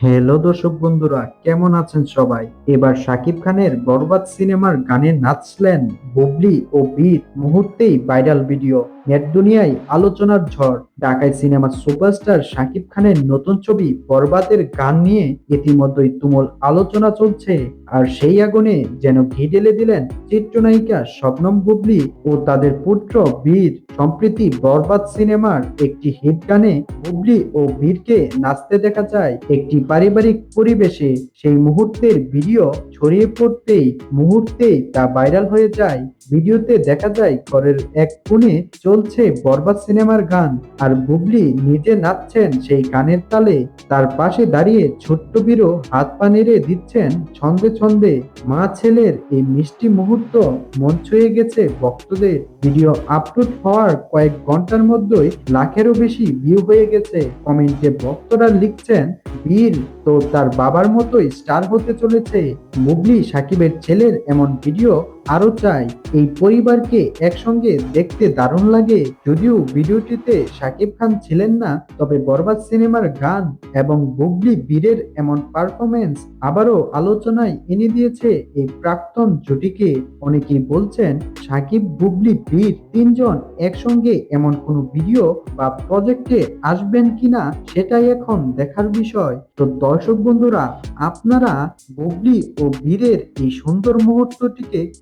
Hello দর্শক বন্ধুরা, কেমন আছেন সবাই? এবার শাকিব খানের বরবাদ সিনেমার গানে নাচলেন বুবলি ও বীর মুহূর্তেই ভাইরাল ভিডিও নেট দুনিয়ায় আলোচনার ঝড়, ঢাকায় সিনেমার সুপারস্টার শাকিব খানের নতুন ছবি বরবাদের গান নিয়ে ইতিমধ্যেই তুমুল আলোচনা চলছে। আর সেই আগুনে যেন ঘি ঢেলে দিলেন চিত্রনায়িকা শবনম বুবলি ও তাদের পুত্র বীর। সম্প্রতি বরবাদ সিনেমার একটি হিট গানে বুবলি ও বীরকে নাচতে দেখা যায় একটি পারিবারিক পরিবেশে। সেই মুহূর্তের ভিডিও ছড়িয়ে পড়তেই মুহূর্তেই তা ভাইরাল হয়ে যায়। ভিডিওতে দেখা যায় ঘরের এক কোণে চলছে বরবাদ সিনেমার গান আর বুবলি নিজে নাচছেন সেই গানের তালে। তার পাশে দাঁড়িয়ে ছোট্ট বীরও হাত পা নেড়ে দিচ্ছেন ছন্দে ছন্দে। মা ছেলের এই মিষ্টি মুহূর্ত মন ছুঁয়ে গেছে ভক্তদের। ভিডিও আপলোড হওয়ার কয়েক ঘণ্টার মধ্যেই লাখেরও বেশি ভিউ হয়ে গেছে। কমেন্টে ভক্তরা লিখছেন, বীর তো তার বাবার মতোই স্টার হতে চলেছে। বুবলি, সাকিবের ছেলের এমন ভিডিও আরও চাই, এই পরিবারকে একসঙ্গে দেখতে দারুণ লাগে। যদিও ভিডিওটিতে সাকিব খান ছিলেন না, তবে বরবাদ সিনেমার গান এবং বুবলি বীরের এমন পারফরমেন্স আবারও আলোচনায় এনে দিয়েছে এই প্রাক্তন জুটিকে। অনেকেই বলছেন, সাকিব, বুবলি, বীর তিনজন একসঙ্গে এমন কোনো ভিডিও বা প্রজেক্টে আসবেন কিনা সেটাই এখন দেখার বিষয়। তো দর্শক বন্ধুরা, আপনারা বুবলি ও বীরের এই সুন্দর মুহূর্তটিকে